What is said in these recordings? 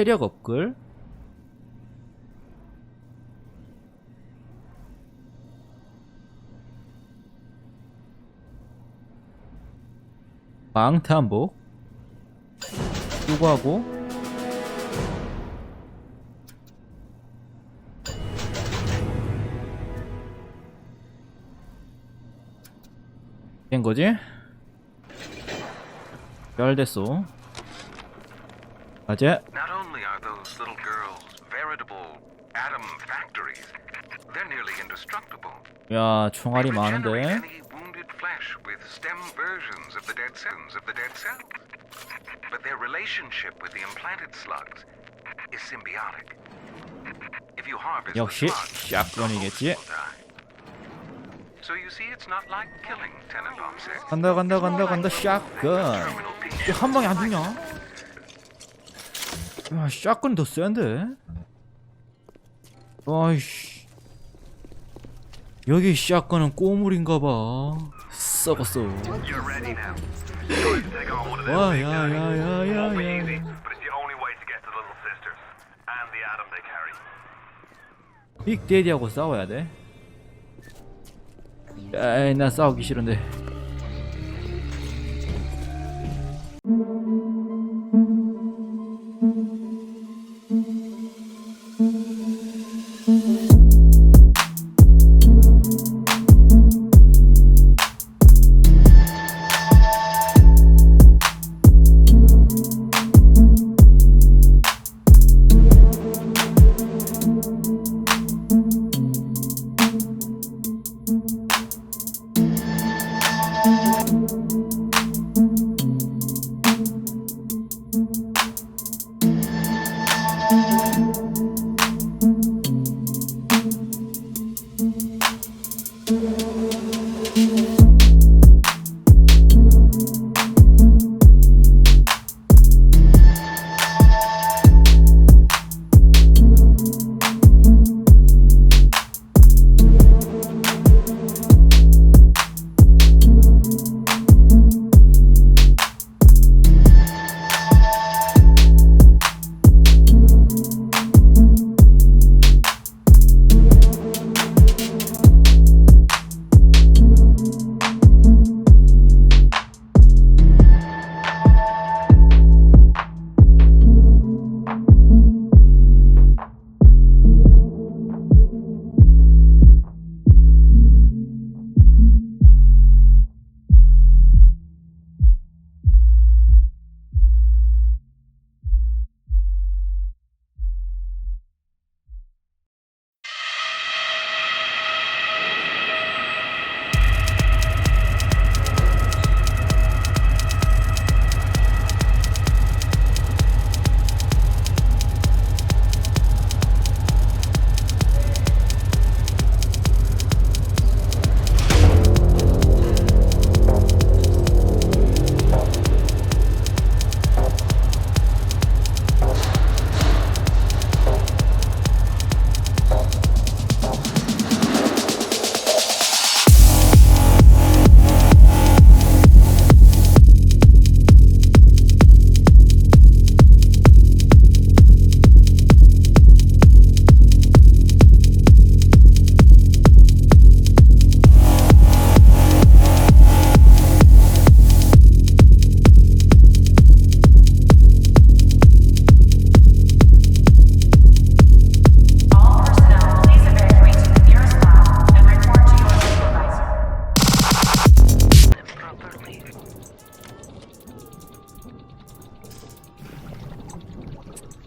체력 업글. 망탄복. 요거 하고. 된 거지? 잘 됐어 가자 Not only are those little girls veritable atom factories, they're nearly indestructible. 야 총알이 regenerate 많은데 any wounded flesh with stem versions of the dead cells of the dead cells. But their relationship with the implanted slugs is symbiotic. If you harvest the 역시 slugs, 샷건이겠지. will die. So you see, it's not like killing Tenant said. 간다 간다 간다 간다 샷건 Terminal 이게 patient. 한 방에 안 죽냐? 야 샷건이 더 센데? 아이씨 여기 샷건은 꼬물인가봐 썩었어 와 and the atom they carry. 빅데디하고 싸워야 돼 에이 나 싸우기 싫은데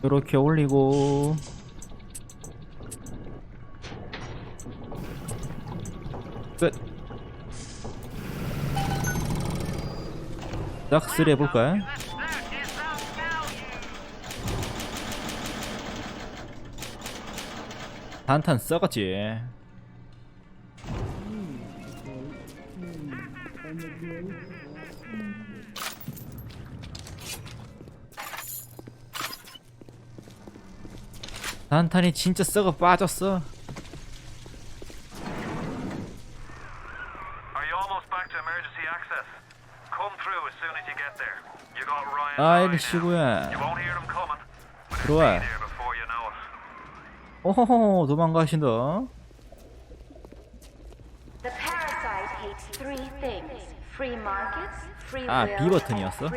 이렇게 올리고. 끝. 싹쓸이 해볼까? 단탄 썩었지 단탄이 진짜 썩어 빠졌어. 아이. 시구야 들어와. 오호호 도망가신다. 아, B 버튼이었어?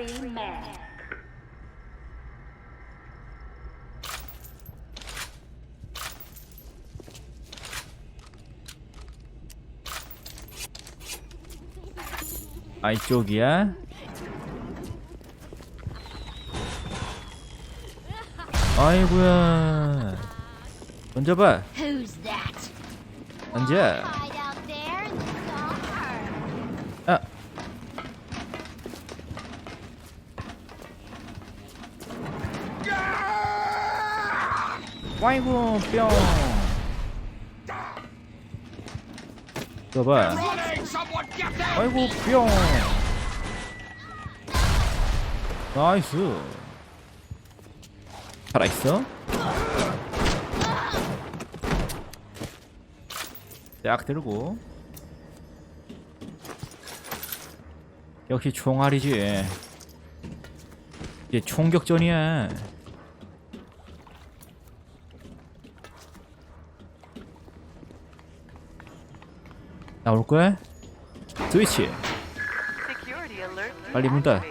아 이쪽이야? 아이고야. 던져봐. 던져. 아. 와이고 뿅. 봐봐. 아이고 뿅. 나이스. 살아있어? 딱 들고. 역시 총알이지. 이제 총격전이야. 나올 거야? 스위치. 빨리 문 닫아.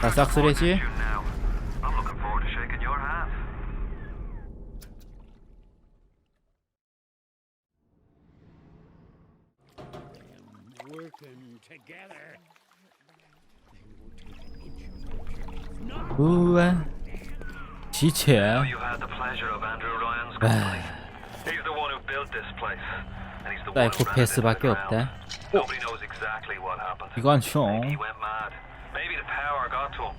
the 싹쓸이지? 우와. 지체야. You 사이코패스밖에 ground. 없다. Nobody knows exactly what happened. 이건 Maybe 총. he went mad. Maybe the power got to him.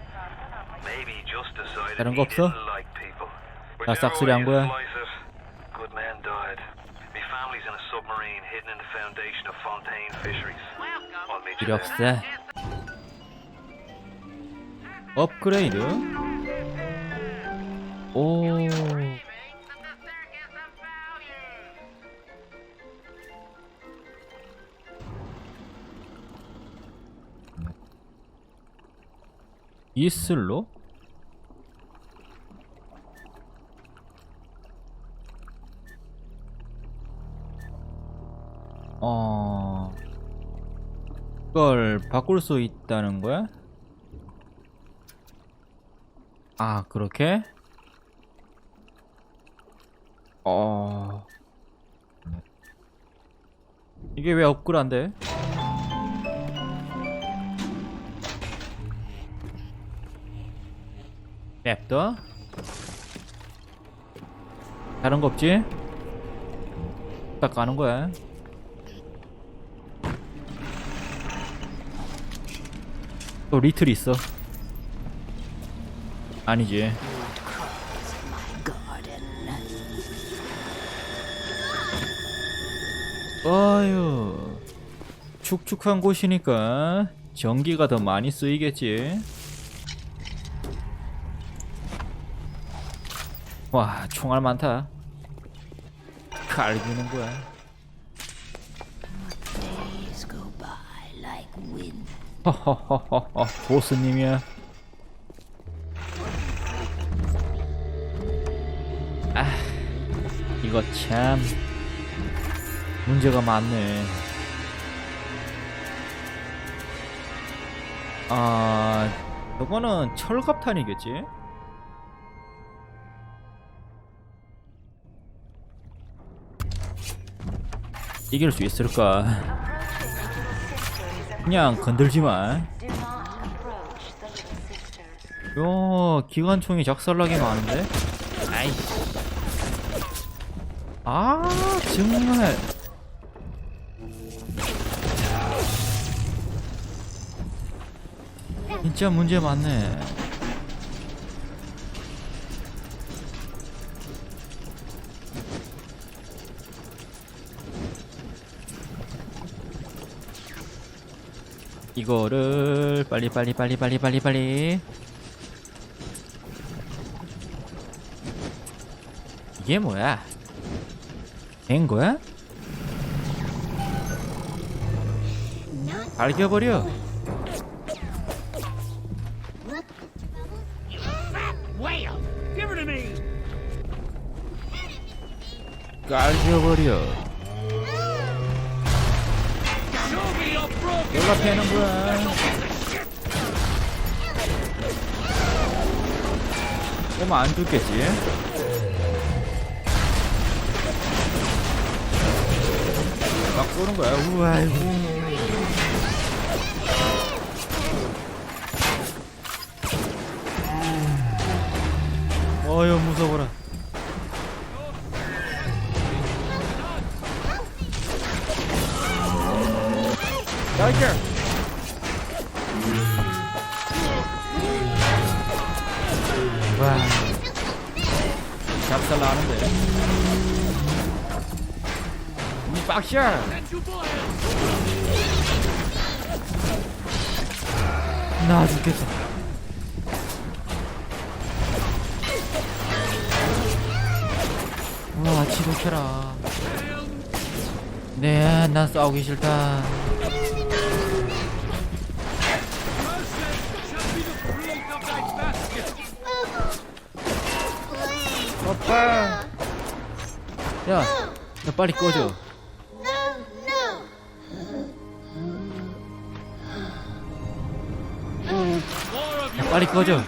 Maybe he just decided 다른 he 거 없어? didn't like people. 다 싹쓸이 한 거야? you slice it, good men died. My family's in a submarine hidden in the foundation of Fontaine Fisheries. I'll meet you 필요 there. 없어. 업그레이드. 오. 이슬로? 어. 이걸 바꿀 수 있다는 거야? 아, 그렇게? 어. 이게 왜 업글 안 돼? 냅둬? 다른 거 없지? 딱 가는 거야. 또 리틀 있어. 아니지. 어휴. 축축한 곳이니까 전기가 더 많이 쓰이겠지. 와, 총알 많다. 갈기는 거야. 허허허허 보스님이야. 아, 이거 참 문제가 많네. 아, 이거는 철갑탄이겠지? 이길 수 있을까? 그냥 건들지 마. Do not approach the little sisters. 요 기관총이 작살나게 많은데? 아이. 아 정말. 진짜 문제 많네. 이거를 빨리 빨리 빨리 빨리 빨리 빨리 이게 뭐야? 된 거야? 밝혀버려 깔겨버려 내가 패는 거야. 오면 안 죽겠지? 막 쏘는 거야. 우와 이고 어휴 무서워라 나이스. 와 잡살 나는데. 이 빡샷 나 죽겠어. 와 지독해라. 네 난 싸우기 싫다 오빠 야, 야 빨리 꺼줘 야 빨리 꺼져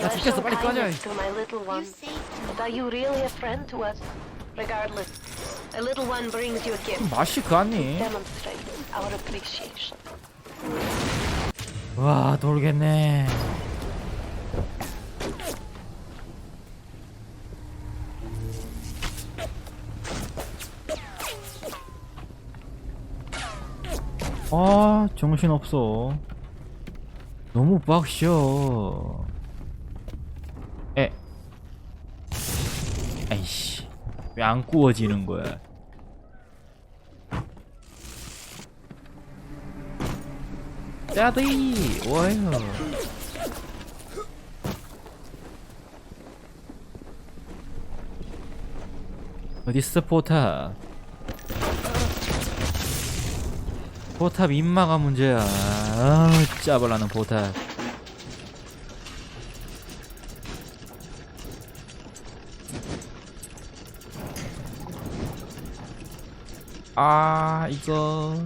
나 죽겠어 빨리 꺼져 To my little one. But are you really a friend to us? Regardless, a little one brings you a gift. 맛이 그 같니? Demonstrate our appreciation. 와 돌겠네 아 정신없어. 너무 빡셔 에. 아이씨 왜 안 구워지는 거야? 짜디 와요? 어딨어 포탑 포탑 인마가 문제야. 아 짜발라는 포탑. 아 이거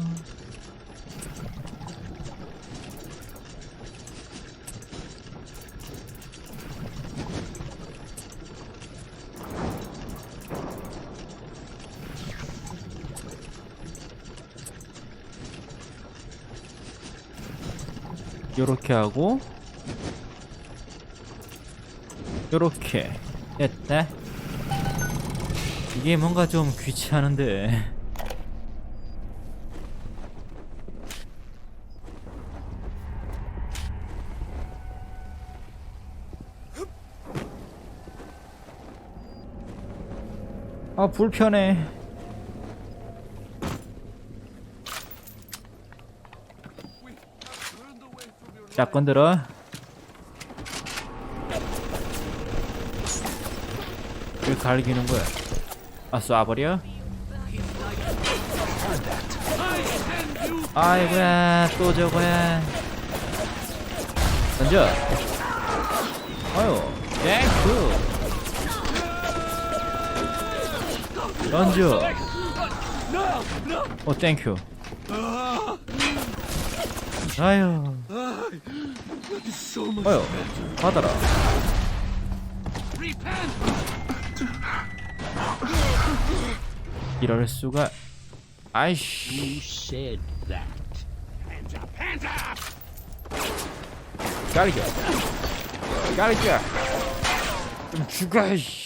요렇게 하고 요렇게. 됐다. 이게 뭔가 좀 귀찮은데. 아 불편해 자 건들어. 왜 갈기는 거야? 아 쏴버려? 아이고야 또 저거야. 던져. 아유 땡큐. 던져. 어 땡큐 아유. 어휴 받아라. 이럴 수가. 아이씨. 가리자 가리자 좀 죽어 이씨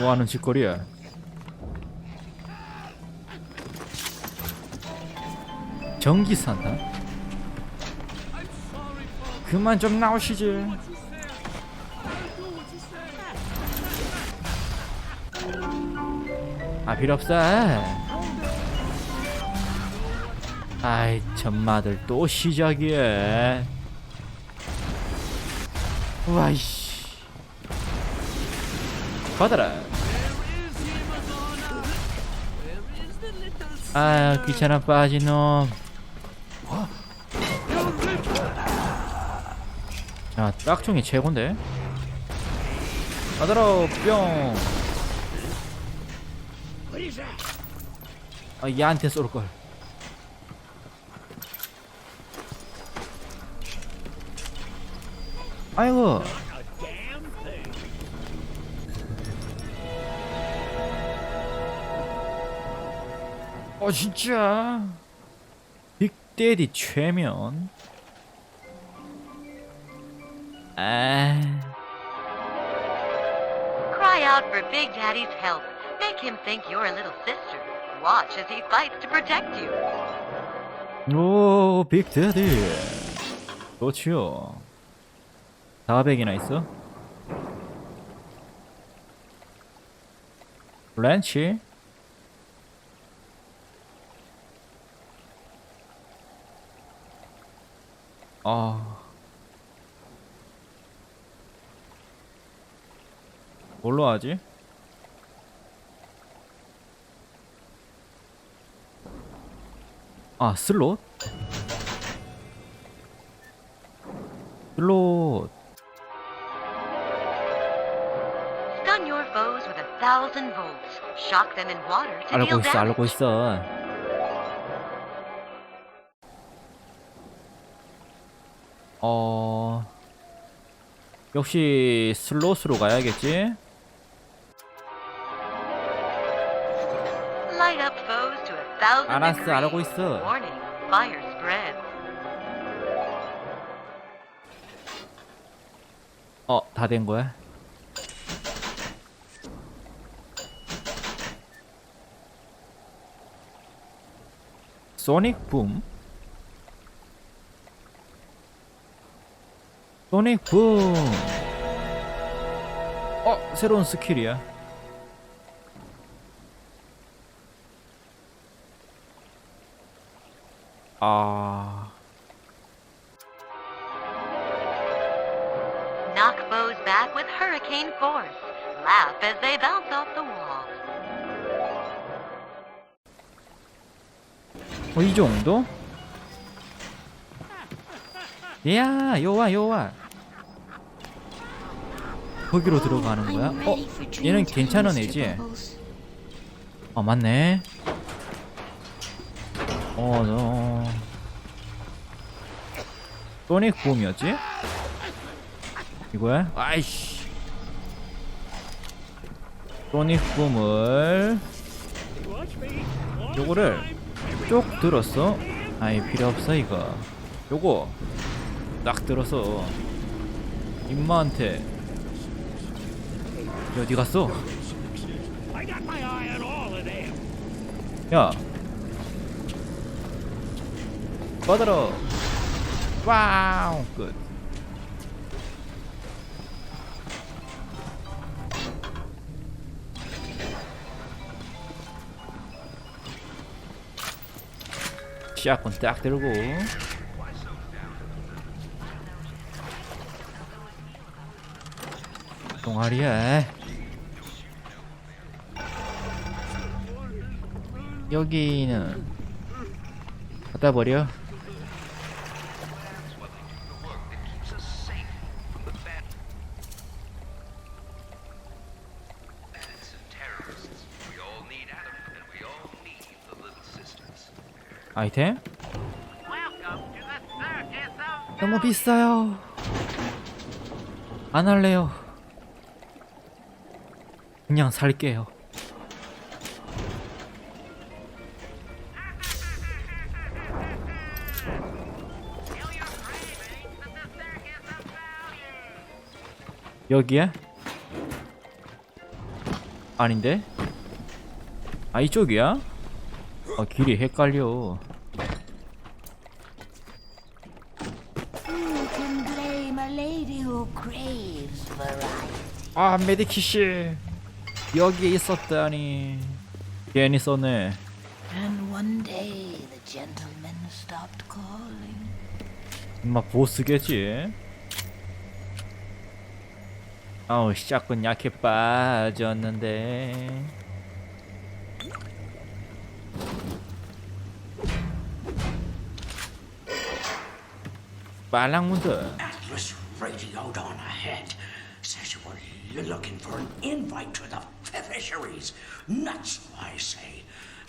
뭐하는 짓거리야? 전기 산다 그만 좀 나오시지. 아 필요 없어. 아이 전마들 또 시작이야. 와이씨. 받아라 아 귀찮아 빠진 놈. 자 딱총이 최고인데. 받으러 뿅. 아 얘한테 쏠 걸. 아이고 어 진짜 빅데디 최면 아 Cry out for Big Daddy's help. Make him think you're a little sister. Watch as he fights to protect you. 오, 빅데디. 좋지요. 400이나 있어? 렌치? 아. 뭘로 하지? 아, 슬롯? 슬롯. Stun your foes with a thousand volts. Shock them in water to 알고 deal 있어, damage. 알고 있어. 어, 역시 슬롯으로 가야겠지? 알았어. 알고 있어. 어, 다 된 거야? 소닉 붐? 소닉 붐! 어, 새로운 스킬이야. 아, Knock foes back with hurricane force. Laugh as they bounce off the wall. 어, 이 정도? 야, 요와, 요와. 거기로 들어가는 거야? 어, 얘는 괜찮은 애지? 어, 맞네. 어, 너. 소닉 붐이었지? 이거야? 아이씨. 소닉 붐을 요거를 쭉 들었어. 아이 필요 없어 이거. 요거 딱 들어서 임마한테 야, 어디 갔어? 야. 받아라. 와우 끝. 샷건 딱 들고. 동아리야 여기는 갖다 버려. 아이템? 너무 비싸요. 안 할래요. 그냥 살게요 여기야? 아닌데? 아 이쪽이야? 아 길이 헷갈려? 아 메디키씨 여기에 있었다니 괜히 썼네. 엄마 보스겠지 아우 샷건 약해 빠졌는데 빨랑문드 radioed on ahead. Says you were looking for an invite to the fisheries. Nuts, I say.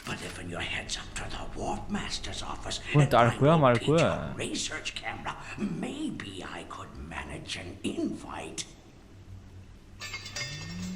But if in your heads up to the Wharf Master's office 그건 and 딸 I 거야, will 말 pitch 거야? a research camera, maybe I could manage an invite.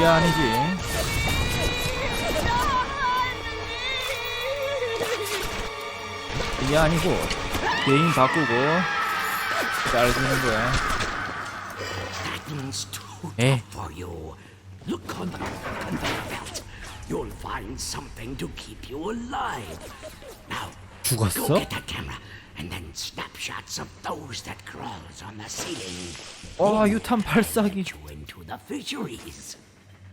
이게 아니지 이게 아니고 게임 바꾸고 잘 주는 거야 Eh? you. Look on the conveyor belt. You'll find something to keep you alive. Now, go 죽었어? get that camera and then snapshots of those that crawls on the ceiling. 와 유탄 발사기 You into the fisheries.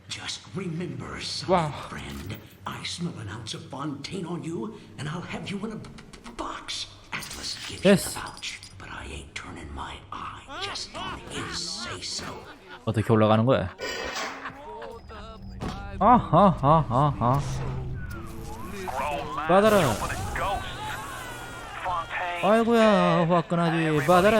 Just remember, son, Wow. friend. I smell an ounce of Fontaine on you, and I'll have you in a b- b- box. Atlas gives Yes. you the vouch, but I ain't turning my eye just on his say-so. 어떻게 올라가는 거야? 아하하하하 받아라. 아이고야 화끈하지 받아라